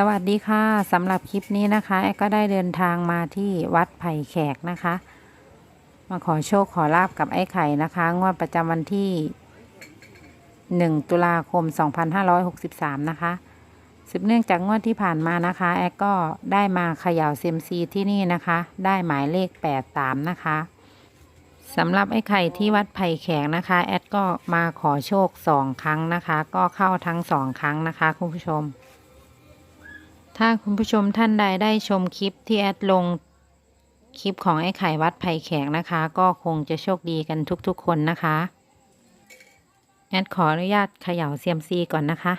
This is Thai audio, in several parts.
สวัสดีค่ะสำหรับคลิปนี้นะคะแอก็ได้เดินทางมาที่วัดไผ่แขกนะคะ มาขอโชคขอลาบกับไอ้ไข่นะคะ งวดประจำวันที่ 1 ตุลาคม 2563 นะคะสืบเนื่องจากงวดที่ผ่านมานะคะ แอก็ได้มาเขย่าเซมซีที่นี่นะคะ ได้หมายเลข8ตามนะคะสำหรับไอ้ไข่ที่วัดไผ่แขกนะคะ แอดก็มาขอโชค2ครั้งนะคะ ก็เข้าทั้ง2ครั้งนะคะคุณผู้ชม ถ้าคุณผู้ชมท่านใดได้ชมคลิปที่แอดลงคลิปของไอ้ไข่วัดไผ่แขกนะคะ ก็คงจะโชคดีกันทุกๆคนนะคะ แอดขออนุญาตเขย่าเซียมซีก่อนนะคะ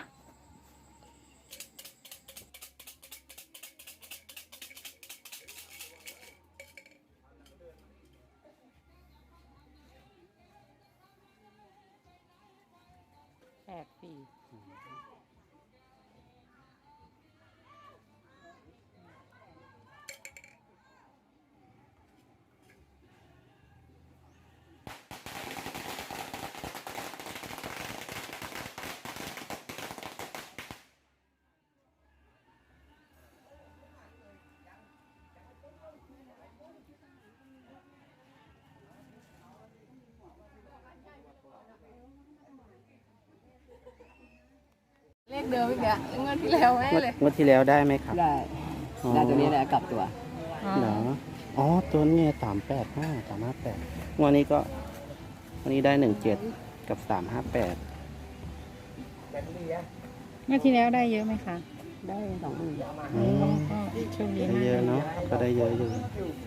เลขเดิมอีกแล้วเงินที่แล้วแม่งวดเลยงวดที่แล้วได้ไหมครับได้อ๋อได้ตัวนี้แหละกลับตัวเหรออ๋อตัวนี้สามแปดห้าสามห้าแปดงวดนี้ก็วันนี้ได้หนึ่งเจ็ดกับสามห้าแปดเมื่อที่แล้วได้เยอะไหมคะได้สองหมื่นอืมก็โชคดีได้มากเยอะเนาะก็ได้เยอะอยู่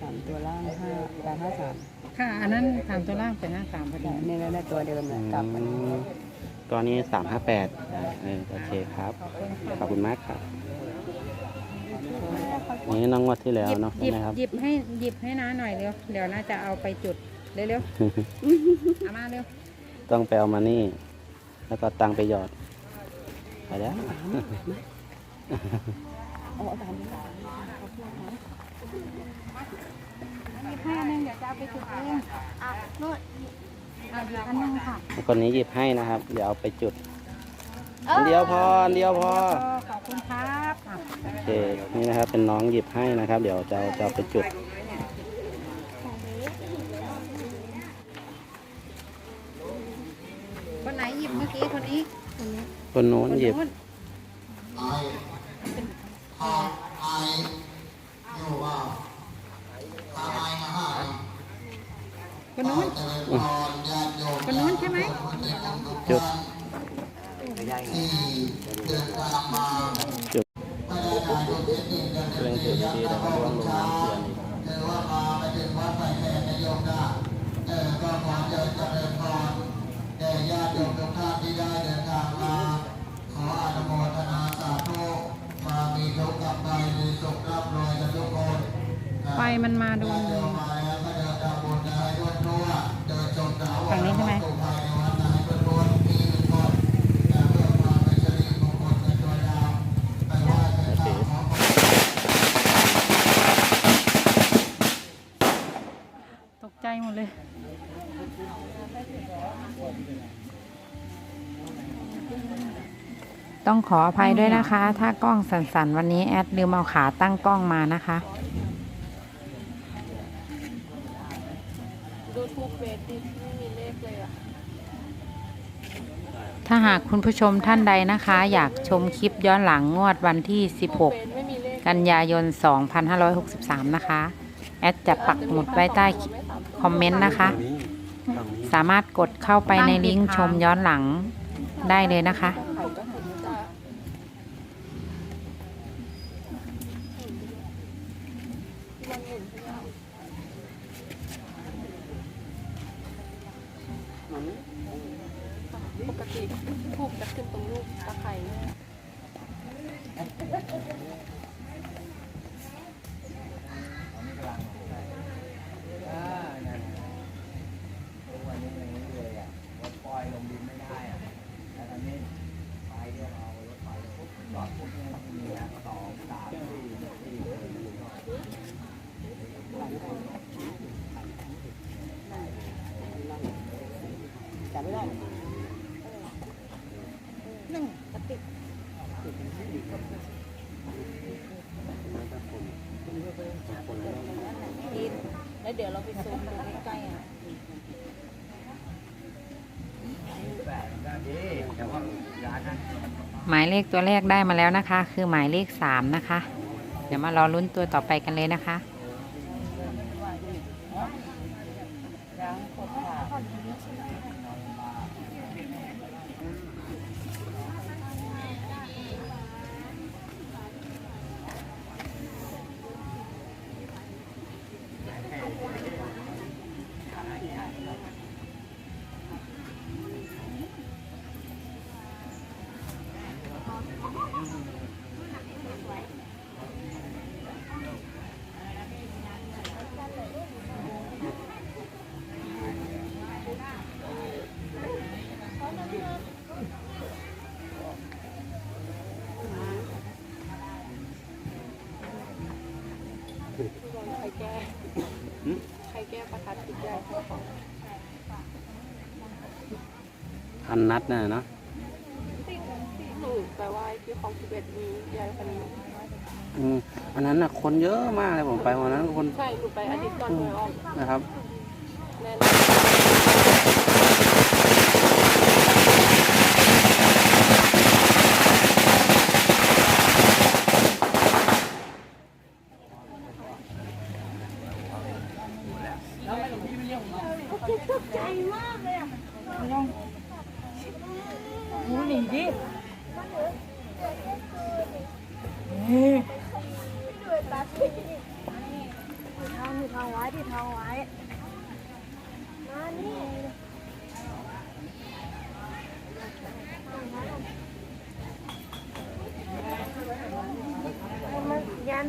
สามตัวล่างห้าแปดห้าสามค่ะ อันนั้นสามตัวล่างเป็นหน้าสามพอดีนี่ก็ได้ตัวเดิมแหละกลับไปอืม ตัวนี้สามห้าแปดเออโอเคครับ ขอบคุณมากครับนี่น้องงวดที่แล้วหยิบเนาะหยิใช่บไหมครับ หยิบให้หยิบให้น้าหน่อยเร็ว เดี๋ยวน้าจะเอาไปจุดเร็วๆ เอามาเร็ว ต้องไปเอามานี่ แล้วก็ตังไปหยอด ไปแล้วเอาเอาตามนี้หยิบให้อันนึงเดี๋ยวจะเอาไปจุดเองอะนู่น อะหยิบอันนึงค่ะคนนี้หยิบให้นะครับ เดี๋ยวเอาไปจุดอันเดียวพออันเดียวพอขอบคุณครับอะโอเคนี่นะครับเป็นน้องหยิบให้นะครับ เดี๋ยวจะเอาจะเอาไปจุดคนไหนหยิบเมื่อกี้คนนี้คนโน้นคนหยิบนู้นคนนู้นคนนู้นใช่ไหม จุด จุดเร่งจุดทีแล้วก็ร่วงลงน้ำเทียนอีก ไฟมันมาโดนฝั่งนี้ใช่ไหมตกใจหมดเลยต้องขออภัยด้วยนะคะ ถ้ากล้องสั่นๆ วันนี้แอดลืมเอาขาตั้งกล้องมานะคะ ดูทูบเบสดิไม่มีเลขเลยอะ ถ้าหากคุณผู้ชมท่านใดนะคะ อยากชมคลิปย้อนหลังงวดวันที่ทูบเบสไม่มีเลข16กันยายน 2563 นะคะ แอดจะปักหมุดไว้ใต้คอมเมนต์นะคะ สามารถกดเข้าไปในลิงก์ชมย้อนหลังได้เลยนะคะ จับไม่ได้นั่งติกกินแล้วเดี๋ยวเราไปซูมดูใกล้ๆอ่หมายเลขตัวแรกได้มาแล้วนะคะ คือหมายเลขสามนะคะ เดี๋ยวมารอลุ้นตัวต่อไปกันเลยนะคะ นนัดน่ะเนาะหนูแปลว่าที่ของทิเบตมีใหญ่คนนี้อืมอันนั้นน่ะคนเยอะมากเลยผมไปวันนั้นคนใช่หนูไปอาทิตย์ก่อนหวยออกนะครับ แน่นอน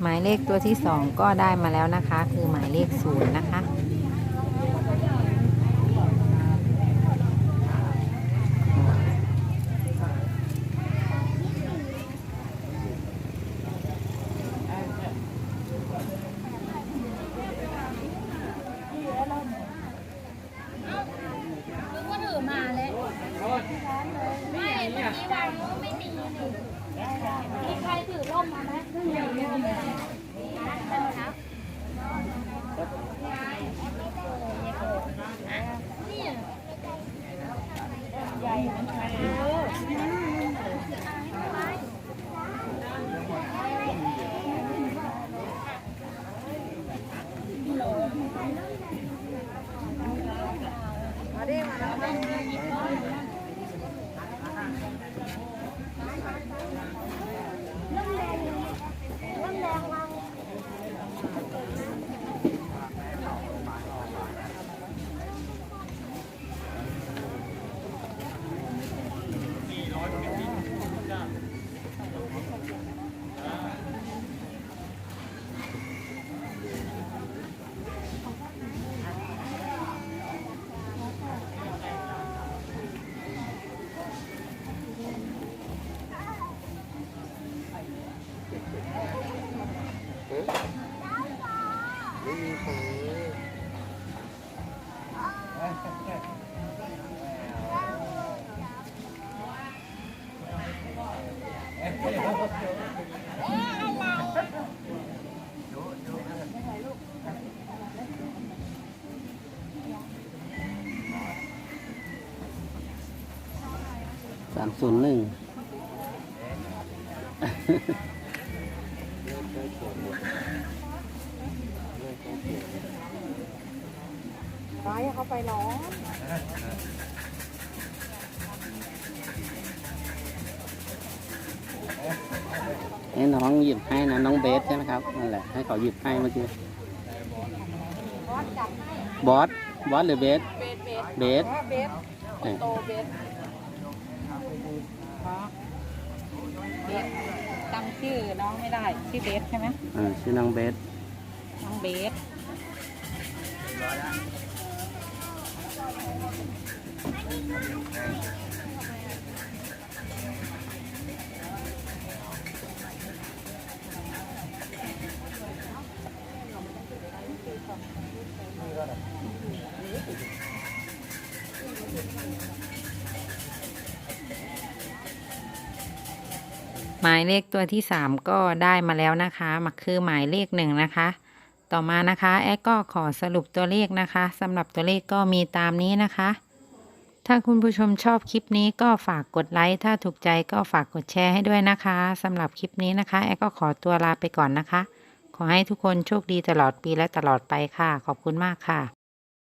หมายเลขตัวที่สองก็ได้มาแล้วนะคะ คือหมายเลขศูนย์นะคะ งอย่างนั้นใช่ไหม สามศูนย์หนึ่งร้ายเขาไปร้อง ให้น้องหยิบให้นะน้องเบสใช่ไหมครับนั่นแหละให้เขาหยิบให้เมื่อกี้บอสบอสหรือเบสเบสเบสเบสเบสเออโตเบสอ๋อเบสจำชื่อน้องไม่ได้ชื่อเบสใช่ไหมอ่าชื่อนางเบสน้องเบส หมายเลขตัวที่สามก็ได้มาแล้วนะคะมาคือหมายเลขหนึ่งนะคะ ต่อมานะคะแอดก็ขอสรุปตัวเลขนะคะสำหรับตัวเลขก็มีตามนี้นะคะ ถ้าคุณผู้ชมชอบคลิปนี้ก็ฝากกดไลค์ถ้าถูกใจก็ฝากกดแชร์ให้ด้วยนะคะสำหรับคลิปนี้นะคะแอดก็ขอตัวลาไปก่อนนะคะ ขอให้ทุกคนโชคดีตลอดปีและตลอดไปค่ะ ขอบคุณมากค่ะ